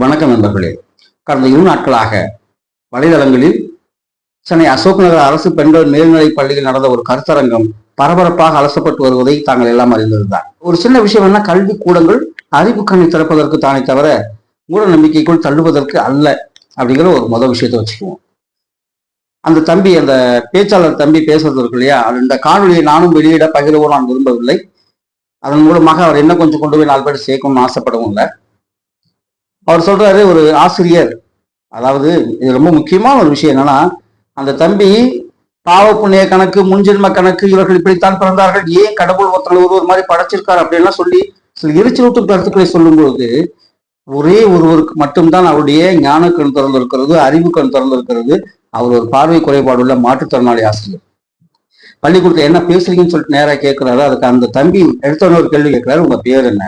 வணக்கம் நண்பர்களே. கடந்த இரு நாட்களாக வலைதளங்களில் சென்னை அசோக் நகர் அரசு பெண்கள் மேல்நிலைப் பள்ளியில் நடந்த ஒரு கருத்தரங்கம் பரபரப்பாக அலசப்பட்டு வருவதை தாங்கள் எல்லாம் அறிந்ததுதான் ஒரு சின்ன விஷயம் என்ன கல்வி கூடங்கள் அறிவு கண்ணை திறப்பதற்கு தானே தவிர மூட நம்பிக்கைக்குள் தள்ளுவதற்கு அல்ல அப்படிங்கிற ஒரு மொதல் விஷயத்தை வச்சுக்குவோம். அந்த தம்பி அந்த பேச்சாளர் தம்பி பேசுறது இருக்கு இல்லையா? அந்த இந்த காணொலியை நானும் வெளியிட பகிரவோ நான் விரும்பவில்லை. அதன் மூலமாக அவர் என்ன கொஞ்சம் கொண்டு போய் நாலு பேர் சேர்க்கணும்னு ஆசைப்படவும் இல்லை. அவர் சொல்றாரு ஒரு ஆசிரியர். அதாவது இது ரொம்ப முக்கியமான ஒரு விஷயம் என்னன்னா அந்த தம்பி பாவ புண்ணிய கணக்கு முன்ஜென்ம கணக்கு இவர்கள் இப்படித்தான் பிறந்தார்கள் ஏன் கடவுள் ஒருத்தர் ஒரு ஒரு மாதிரி படைச்சிருக்காரு அப்படின்லாம் சொல்லி சில எரிச்சலூட்டும் கருத்துக்களை சொல்லும்போது ஒரே ஒருவருக்கு மட்டும்தான் அவருடைய ஞான கண் திறந்திருக்கிறது அறிவு கண் திறந்திருக்கிறது. அவர் ஒரு பார்வை குறைபாடு உள்ள மாற்றுத்திறனாளி ஆசிரியர். பள்ளிக்கூடத்தில் என்ன பேசுறீங்கன்னு சொல்லிட்டு நேராக கேட்கிறாரு அதுக்கு அந்த தம்பி எடுத்தவன ஒரு கேள்வி கேட்கிறாரு உங்க பேர் என்ன?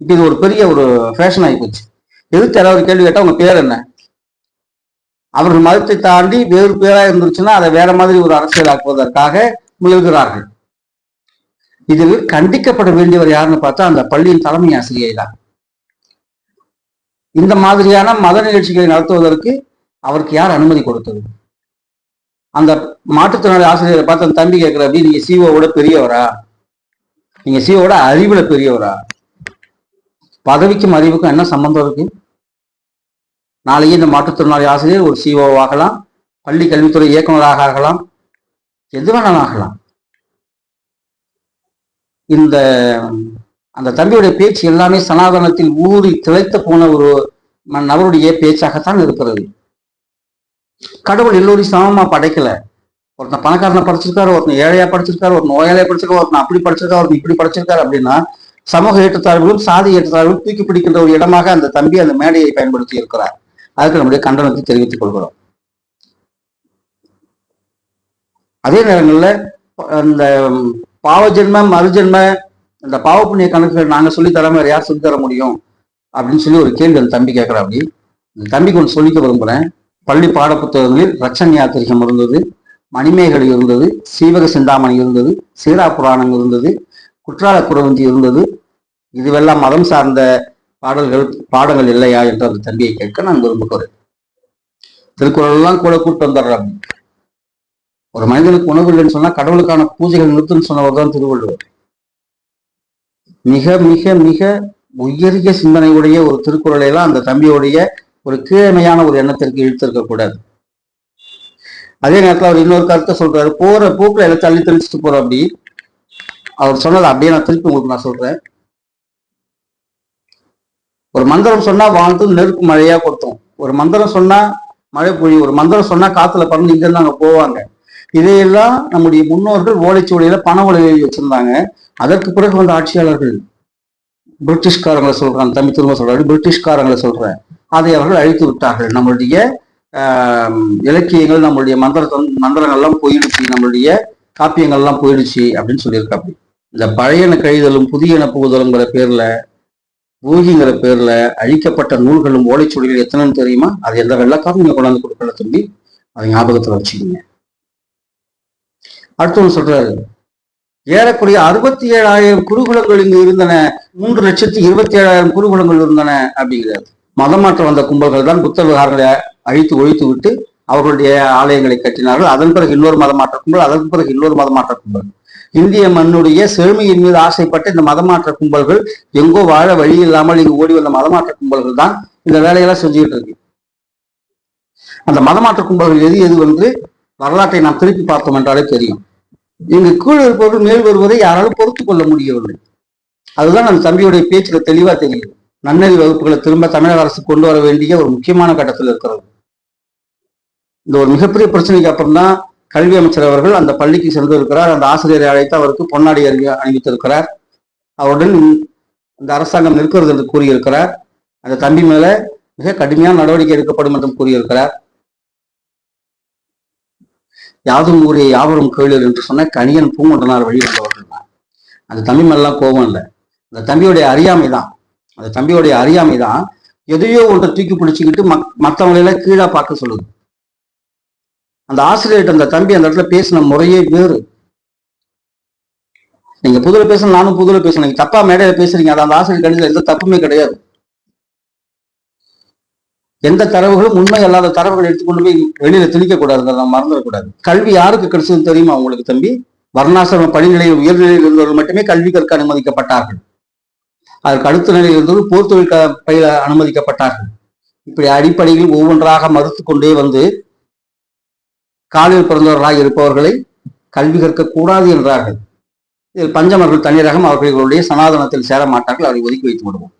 இப்போ இது ஒரு பெரிய ஒரு ஃபேஷன் ஆகி போச்சு. எதிர்த்து யாராவது கேள்வி கேட்டால் உங்க பேர் என்ன? அவர்கள் மதத்தை தாண்டி வேறு பேரா இருந்துச்சுன்னா அதை வேற மாதிரி ஒரு அரசியலாக்குவதற்காக முயல்கிறார்கள். இதில் கண்டிக்கப்பட வேண்டியவர் யாருன்னு பார்த்தா அந்த பள்ளியின் தலைமை ஆசிரியை தான். இந்த மாதிரியான மத நிகழ்ச்சிகளை நடத்துவதற்கு அவருக்கு யார் அனுமதி கொடுத்தது? அந்த மாற்றுத்திறனாளி ஆசிரியரை பார்த்து அந்த தம்பி கேட்கிற நீங்க சிஓவோட பெரியவரா? நீங்க சிஓவோட அறிவுல பெரியவரா? பதவிக்கும் அறிவுக்கும் என்ன சம்பந்தம் இருக்கு? நாளைக்கு இந்த மாற்றுத்திறனாளி ஆசிரியர் ஒரு சிஓ ஆகலாம் பள்ளி கல்வித்துறை இயக்குநராக ஆகலாம் எது வேணாலும் ஆகலாம். இந்த அந்த தம்பியுடைய பேச்சு எல்லாமே சனாதனத்தில் ஊறி திளைத்த போன ஒரு நபருடைய பேச்சாகத்தான் இருக்கிறது. கடவுள் எல்லோரையும் சமமா படைக்கல. ஒருத்தன் பணக்காரனை படிச்சிருக்காரு ஒருத்தன் ஏழையா படிச்சிருக்காரு ஒரு நோயாளியா படிச்சிருக்காரு ஒருத்தன் அப்படி படிச்சிருக்காரு ஒருத்தன் இப்படி படிச்சிருக்காரு அப்படின்னா சமூக ஏற்றத்தாழ்வுகளும் சாதி ஏற்றத்தாழ்வுகளும் தூக்கி பிடிக்கின்ற ஒரு இடமாக அந்த தம்பி அந்த மேடையை பயன்படுத்தி இருக்கிறார் அதுக்கு நம்முடைய கண்டனத்தை தெரிவித்துக் கொள்கிறோம். அதே நேரங்களில் அந்த பாவ ஜென்மம் மறுஜென்ம இந்த பாவ புண்ணிய கணக்குகள் நாங்கள் சொல்லி தராம வேற யார் சொல்லி தர முடியும்? அப்படின்னு சொல்லி ஒரு கேள்வி அந்த தம்பி கேட்கிறா அப்படி. தம்பிக்கு ஒன்று சொல்லிக்க விரும்புகிறேன் பள்ளி பாடப்புத்தகங்களில் ரட்சன் யாத்திரிகம் இருந்தது மணிமேகலை இருந்தது சீவக சிந்தாமணி இருந்தது சீரா புராணம் இருந்தது குற்றால குறவஞ்சி இருந்தது. இதுவெல்லாம் மதம் சார்ந்த பாடல்கள் பாடங்கள் இல்லையா என்று அந்த தம்பியை கேட்க நான் விரும்புகிறேன். திருக்குறள் எல்லாம் கூட கூட்டு வந்துடுறாங்க ஒரு மனிதனுக்கு உணவு இல்லைன்னு சொன்னா கடவுளுக்கான பூஜைகள் நிறுத்துன்னு சொன்னவர் தான் திருவள்ளுவர். மிக மிக மிக உயரிய சிந்தனையுடைய ஒரு திருக்குறளை எல்லாம் அந்த தம்பியுடைய ஒரு கீழமையான ஒரு எண்ணத்திற்கு இழுத்திருக்க கூடாது. அதே நேரத்தில் அவர் இன்னொரு கருத்தை சொல்றாரு. போற போக்குல எல்லாம் தள்ளி தெளிச்சுட்டு போற அப்படி அவர் சொன்னதை அப்படியே நான் திருப்பி உங்களுக்கு நான் சொல்றேன். ஒரு மந்திரம் சொன்னா வாழ்த்து நெருப்பு மழையா கொடுத்தோம் ஒரு மந்திரம் சொன்னா மழை பொழியும். ஒரு மந்திரம் சொன்னா காத்துல பறந்து இங்க இருந்து அங்க போவாங்க. இதையெல்லாம் நம்முடைய முன்னோர்கள் ஓலைச்சுவடியில பண உலகில் வச்சிருந்தாங்க. அதற்கு பிறகு வந்த ஆட்சியாளர்கள் பிரிட்டிஷ்காரங்களை சொல்றாங்க தம்பி திரும்ப சொல்றாரு பிரிட்டிஷ்காரங்களை சொல்றேன் அதை அவர்கள் அழித்து விட்டார்கள். நம்மளுடைய ஆஹ், இலக்கியங்கள் நம்மளுடைய மந்திர மந்திரங்கள்லாம் போயிடுச்சு. நம்மளுடைய காப்பியங்கள்லாம் போயிடுச்சு அப்படின்னு சொல்லியிருக்காப்படி இந்த பழையன கழிதலும் புதியன புகுதலுங்கிற பேர்ல பூஜிங்கிற பேர்ல அழிக்கப்பட்ட நூல்களும் ஓலைச்சுவடிகள் எத்தனைன்னு தெரியுமா? அது எந்த வெள்ளக்காரும் நீங்க கொண்டாந்து கொடுக்கல தம்பி? அதை ஞாபகத்துல வச்சுக்கோங்க. அடுத்தவங்க சொல்றாரு. ஏறக்குறைய அறுபத்தி ஏழாயிரம் குருகுலங்கள் இங்கு இருந்தன. மூன்று லட்சத்தி இருபத்தி ஏழாயிரம் குருகுலங்கள் இருந்தன அப்படிங்கிறார். மதமாற்றம் வந்த கும்பல்கள் தான் புத்த விகாரங்களை அழித்து ஒழித்து விட்டு அவர்களுடைய ஆலயங்களை கட்டினார்கள். அதன் பிறகு இன்னொரு மதமாற்ற கும்பல் அதன் பிறகு இன்னொரு மதமாற்ற கும்பல். இந்திய மண்ணுடைய செழுமையின் மீது ஆசைப்பட்ட இந்த மதமாற்ற கும்பல்கள் எங்கோ வாழ வழி இல்லாமல் இங்கு ஓடி வந்த மதமாற்ற கும்பல்கள் தான் இந்த வேலையெல்லாம் செஞ்சுக்கிட்டு இருக்கு. அந்த மதமாற்ற கும்பல்கள் எது எது என்று வரலாற்றை நாம் திருப்பி பார்த்தோம் என்றாலே தெரியும். இங்கு கீழ் இருப்பவர்கள் மேல் வருவதை யாராலும் பொறுத்து கொள்ள முடியவில்லை. அதுதான் அந்த தம்பியுடைய பேச்சுல தெளிவா தெரியும். நன்னறி வகுப்புகளை திரும்ப தமிழக அரசு கொண்டு வர வேண்டிய ஒரு முக்கியமான கட்டத்தில் இருக்கிறது. இந்த ஒரு மிகப்பெரிய பிரச்சனைக்கு அப்புறம் தான் கல்வி அமைச்சர் அவர்கள் அந்த பள்ளிக்கு சென்றிருக்கிறார். அந்த ஆசிரியரை அழைத்து அவருக்கு பொன்னாடி அறிவி அணிவித்திருக்கிறார் அவருடன் அந்த அரசாங்கம் நிற்கிறது என்று கூறியிருக்கிறார். அந்த தம்பி மேல மிக கடுமையான நடவடிக்கை எடுக்கப்படும் என்றும் கூறியிருக்கிறார். யாதும் ஊரே யாவரும் கேளு என்று சொன்ன கணியன் பூங்கொண்டனார் வழி வந்தவர்கள் தான். அந்த தம்பி மேலாம் கோபம் இல்லை. அந்த தம்பியுடைய அறியாமை தான் அந்த தம்பியுடைய அறியாமை தான் எதையோ ஒன்றை தூக்கி பிடிச்சிக்கிட்டு மக் மற்றவங்களெல்லாம் கீழே பார்க்க சொல்லுது. அந்த ஆசிரியர்கிட்ட அந்த தம்பி அந்த இடத்துல பேசின முறையே வேறு. நீங்க புதுல பேசணும் நானும் புதுல பேசணும். நீங்க தப்பா மேடையில பேசுறீங்க அது அந்த ஆசிரியர் கணிதம் எந்த தப்புமே கிடையாது. எந்த தரவுகளும் உண்மை அல்லாத தரவுகள் எடுத்துக்கொண்டு போய் வெளியில திணிக்க கூடாது நம்ம மறந்துடக்கூடாது. கல்வி யாருக்கு கிடைச்சதுன்னு தெரியுமா உங்களுக்கு தம்பி? வர்ணாசிரம படிநிலையில் உயர்நிலையில் இருந்தவர்கள் மட்டுமே கல்வி கற்க அனுமதிக்கப்பட்டார்கள். அதற்கு அடுத்த நிலையில் இருந்தவர்கள் போர் தொழில் க- பயில அனுமதிக்கப்பட்டார்கள். இப்படி அடிப்படையில் ஒவ்வொன்றாக மறுத்து கொண்டே வந்து காலில் பிறந்தவர்களாக இருப்பவர்களை கல்வி கற்க கூடாது என்றார்கள். இதில் பஞ்சமர்கள் தனியரகம் அவர்களுடைய சனாதனத்தில் சேர மாட்டார்கள் அவரை ஒதுக்கி வைத்து விடுவோம்.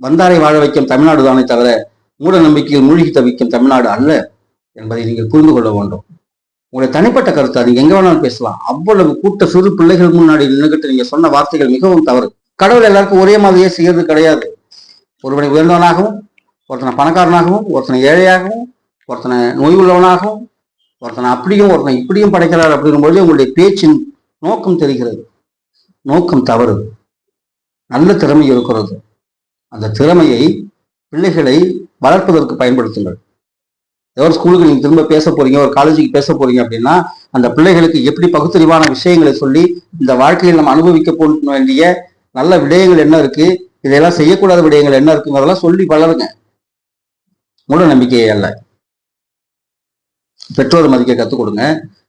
வந்தாரை வாழ வைக்கும் தமிழ்நாடு தானே தவிர மூட நம்பிக்கையில் மூழ்கி தவிக்கும் தமிழ்நாடு அல்ல என்பதை நீங்கள் புரிந்து கொள்ள வேண்டும். உங்களுடைய தனிப்பட்ட கருத்தை நீங்க எங்க வேணாலும் பேசலாம். அவ்வளவு கூட்ட சிறு பிள்ளைகள் முன்னாடி நின்றுகிட்டு நீங்க சொன்ன வார்த்தைகள் மிகவும் தவறு. கடவுள் எல்லாருக்கும் ஒரே மாதிரியே செய்யறது கிடையாது. ஒருவனை உயர்ந்தவனாகவும் ஒருத்தனை பணக்காரனாகவும் ஒருத்தனை ஏழையாகவும் ஒருத்தனை நோய் உள்ளவனாகவும் ஒருத்தனை அப்படியும் ஒருத்தனை இப்படியும் படைக்கிறார் அப்படிங்கும்போது உங்களுடைய பேச்சின் நோக்கம் தெரிகிறது. நோக்கம் தவறு. நல்ல திறமை இருக்கிறது. அந்த திறமையை பிள்ளைகளை வளர்ப்பதற்கு பயன்படுத்துங்கள். ஏதோ ஒரு ஸ்கூலுக்கு நீங்கள் திரும்ப பேச போறீங்க ஒரு காலேஜுக்கு பேச போறீங்க அப்படின்னா அந்த பிள்ளைகளுக்கு எப்படி பகுத்தறிவான விஷயங்களை சொல்லி இந்த வாழ்க்கையில் நம்ம அனுபவிக்க போக வேண்டிய நல்ல விடயங்கள் என்ன இருக்கு இதெல்லாம் செய்யக்கூடாத விடயங்கள் என்ன இருக்குங்கிறதெல்லாம் சொல்லி வளருங்க. மூட நம்பிக்கையே அல்ல. பெற்றோர் மதிக்க கற்றுக் கொடுங்க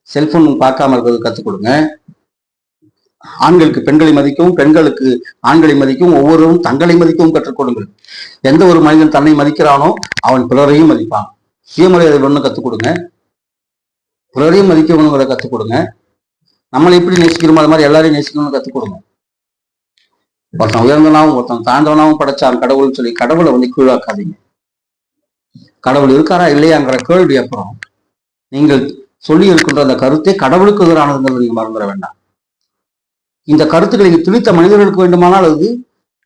செல்போன் பார்க்காம இருக்கிறது கற்றுக் கொடுங்க ஆண்களுக்கு பெண்களை மதிக்கவும் பெண்களுக்கு ஆண்களை மதிக்கவும் ஒவ்வொருவரும் தங்களை மதிக்கவும் கற்றுக் கொடுங்கள் எந்த ஒரு மனிதன் தன்னை மதிக்கிறானோ அவன் பிறரையும் மதிப்பான். சுயமரியாதை ஒன்று கற்றுக் கொடுங்க பிறரையும் மதிக்கணுங்கிறத கற்றுக் கொடுங்க நம்மளை எப்படி நேசிக்கிறோமோ அது மாதிரி எல்லாரையும் நேசிக்கணும்னு கற்றுக் கொடுங்க ஒருத்தன் உயர்ந்தனாவும் ஒருத்தன் தாழ்ந்தவனாவும் படைச்சான் கடவுள்னு சொல்லி கடவுளை வந்து கீழாக்காதீங்க. கடவுள் இருக்காரா இல்லையாங்கிற கேள்வி அப்புறம் நீங்கள் சொல்லி இருக்கின்ற அந்த கருத்தை கடவுளுக்கு எதிரானதுங்கிறது நீங்கள் மறந்துட வேண்டாம். இந்த கருத்துக்களை துணித்த மனிதர்களுக்கு வேண்டுமானால் அது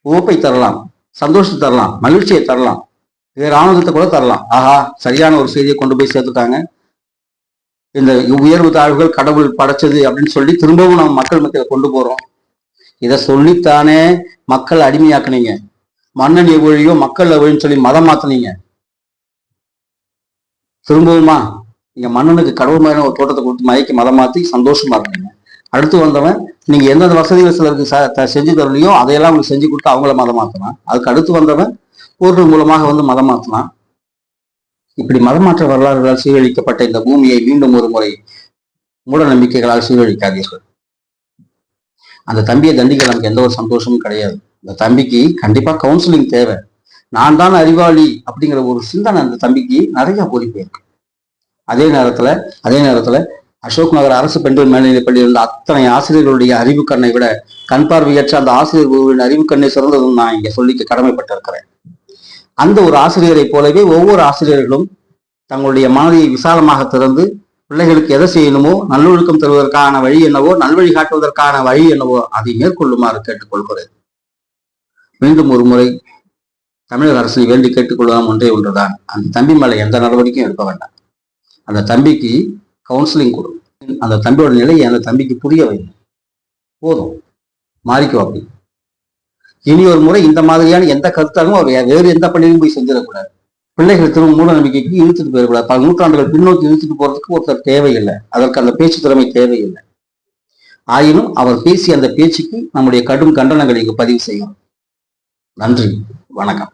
உவப்பை தரலாம் சந்தோஷத்தை தரலாம் மகிழ்ச்சியை தரலாம் வேறு ஆனந்தத்தை கூட தரலாம். ஆஹா சரியான ஒரு செய்தியை கொண்டு போய் சேர்த்துட்டாங்க. இந்த உயர்வு தாழ்வுகள் கடவுள் படைச்சது அப்படின்னு சொல்லி திரும்பவும் நம்ம மக்கள் மத்தியில் கொண்டு போறோம். இதை சொல்லித்தானே மக்கள் அடிமையாக்குனீங்க. மன்னன் எவ்வழியோ மக்கள் எவ்வழின்னு சொல்லி மதம் மாத்துனீங்க. திரும்பவுமா? நீங்க மன்னனுக்கு கடவுள் மாதிரி ஒரு தோட்டத்தை கொடுத்து மயக்கி மதம் மாத்தி சந்தோஷமா இருக்கீங்க அடுத்து வந்தவன் நீங்க எந்தெந்த வசதிகள் சிலருக்கு செஞ்சு தரலையோ அதையெல்லாம் அவங்களுக்கு செஞ்சு கொடுத்து அவங்கள மதம் மாத்தலாம் அதுக்கு அடுத்து வந்தவன் போர்கள் மூலமாக வந்து மதம் மாத்தலாம் இப்படி மதமாற்ற வரலாறுகளால் சீரழிக்கப்பட்ட இந்த பூமியை மீண்டும் ஒரு முறை மூட நம்பிக்கைகளால் சீரழிக்காதீர்கள். அந்த தம்பியை தண்டிக்க நமக்கு எந்த ஒரு சந்தோஷமும் கிடையாது. இந்த தம்பிக்கு கண்டிப்பா கவுன்சிலிங் தேவை. நான் தான் அறிவாளி அப்படிங்கிற ஒரு சிந்தனை அந்த தம்பிக்கு நிறைய பொறுப்பு இருக்கு அதே நேரத்துல அதே நேரத்துல அசோக் நகர் அரசு பெண்கள் மேல்நிலைப் பள்ளியில் இருந்த அத்தனை ஆசிரியர்களுடைய அறிவு கண்ணை விட கண் பார்வையற்ற அந்த ஆசிரியர் அறிவு கண்ணை சிறந்ததுன்னு நான் இங்க சொல்லிக்க கடமைப்பட்டிருக்கிறேன். அந்த ஒரு ஆசிரியரை போலவே ஒவ்வொரு ஆசிரியர்களும் தங்களுடைய மனதை விசாலமாக திறந்து பிள்ளைகளுக்கு எதை செய்யணுமோ நல்லொழுக்கம் தருவதற்கான வழி என்னவோ நல்வழி காட்டுவதற்கான வழி என்னவோ அதை மேற்கொள்ளுமாறு கேட்டுக்கொள்கிறேன் மீண்டும் ஒரு முறை தமிழக அரசை வேண்டி கேட்டுக்கொள்ளலாம் ஒன்றே ஒன்றுதான். அந்த தம்பி எந்த நடவடிக்கையும் எடுக்க வேண்டாம். அந்த தம்பிக்கு கவுன்சிலிங் கொடு. அந்த தம்பியோட நிலையை அந்த தம்பிக்கு புரிய வைங்க போதும். மாறிக்கோ அப்படி. இனி ஒரு முறை இந்த மாதிரியான எந்த கருத்தாலும் அவர் வேறு எந்த பள்ளியிலும் போய் செஞ்சிடக்கூடாது. பிள்ளைகள் திரும்ப மூட நம்பிக்கைக்கு இழுத்துட்டு போயிடக்கூடாது. பல நூற்றாண்டுகள் பின்னோக்கி இழுத்துட்டு போறதுக்கு ஒருத்தர் தேவையில்லை. அதற்கு அந்த பேச்சு திறமை தேவையில்லை. ஆயினும் அவர் பேசிய அந்த பேச்சுக்கு நம்முடைய கடும் கண்டனங்களை இங்கு பதிவு செய்யும் நன்றி. வணக்கம்.